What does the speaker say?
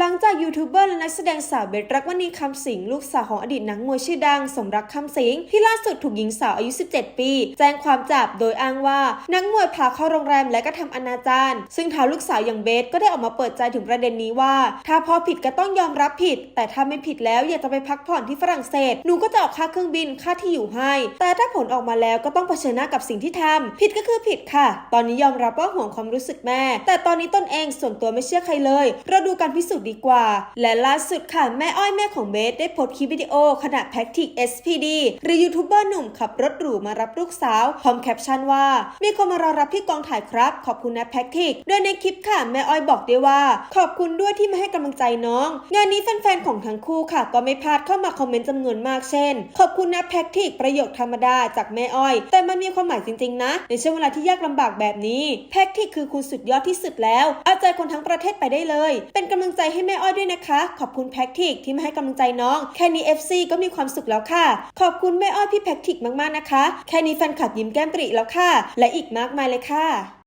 หลังจากยูทูบเบอร์และนักแสดงสาวเบสรักวณีคำสิงลูกสาวของอดีตนักมวยชื่อดัง สมรักคำสิงที่ล่าสุดถูกหญิงสาวอายุ 17 ปี แจ้งความจับโดยอ้างว่า นักมวยพาเข้าโรงแรมและก็ทำอนาจารซึ่งทางลูกสาวอย่างเบสก็ได้ออกมาเปิดใจถึงประเด็นนี้ว่า ถ้าพอผิดก็ต้องยอมรับผิด แต่ถ้าไม่ผิดแล้วอยากจะไปพักผ่อนที่ฝรั่งเศสหนูก็จะออกค่าเครื่องบินค่าที่อยู่ให้ แต่ถ้าผลออกมาแล้วก็ต้องเผชิญหน้ากับสิ่งที่ทำผิดก็คือผิดค่ะ ตอนนี้ยอมรับว่าห่วงความรู้สึกแม่ แต่ตอนนี้ตนเองส่วนตัวไม่เชื่อใครเลยเราดูการพิสูจน์ดีกว่า และล่าสุดค่ะ แม่อ้อยแม่ของเบสได้โพสต์คลิปวิดีโอขณะแพ็กทิก SPD หรือยูทูบเบอร์หนุ่มขับรถหรูมารับลูกสาว พร้อมแคปชั่นว่า มีคนมารอรับที่กองถ่ายครับ ขอบคุณนะแพ็กทิกโดยในคลิปค่ะแม่อ้อยบอกได้ว่า ขอบคุณด้วยที่มาให้กำลังใจน้อง งานนี้แฟนๆของทั้งคู่ค่ะ ก็ไม่พลาดเข้ามาคอมเมนต์จำนวนมากเช่น ขอบคุณนะแพ็กทิกประโยคธรรมดาจากแม่อ้อย แต่มันมีความหมายจริงๆ นะ ในช่วงเวลาที่ยากลำบากแบบนี้แพ็กทิกคือคุณสุดยอดที่สุดแล้วเอาใจคนทั้งประเทศไปได้เลย เป็นกำลังใจให้แม่อ้อยด้วยนะคะ ขอบคุณแพ็กทิกที่มาให้กำลังใจน้อง แค่นี้ FC ก็มีความสุขแล้วค่ะ ขอบคุณแม่อ้อยพี่แพ็กทิกมากๆนะคะ แค่นี้แฟนคลับยิ้มแก้มปริแล้วค่ะ และอีกมากมายเลยค่ะ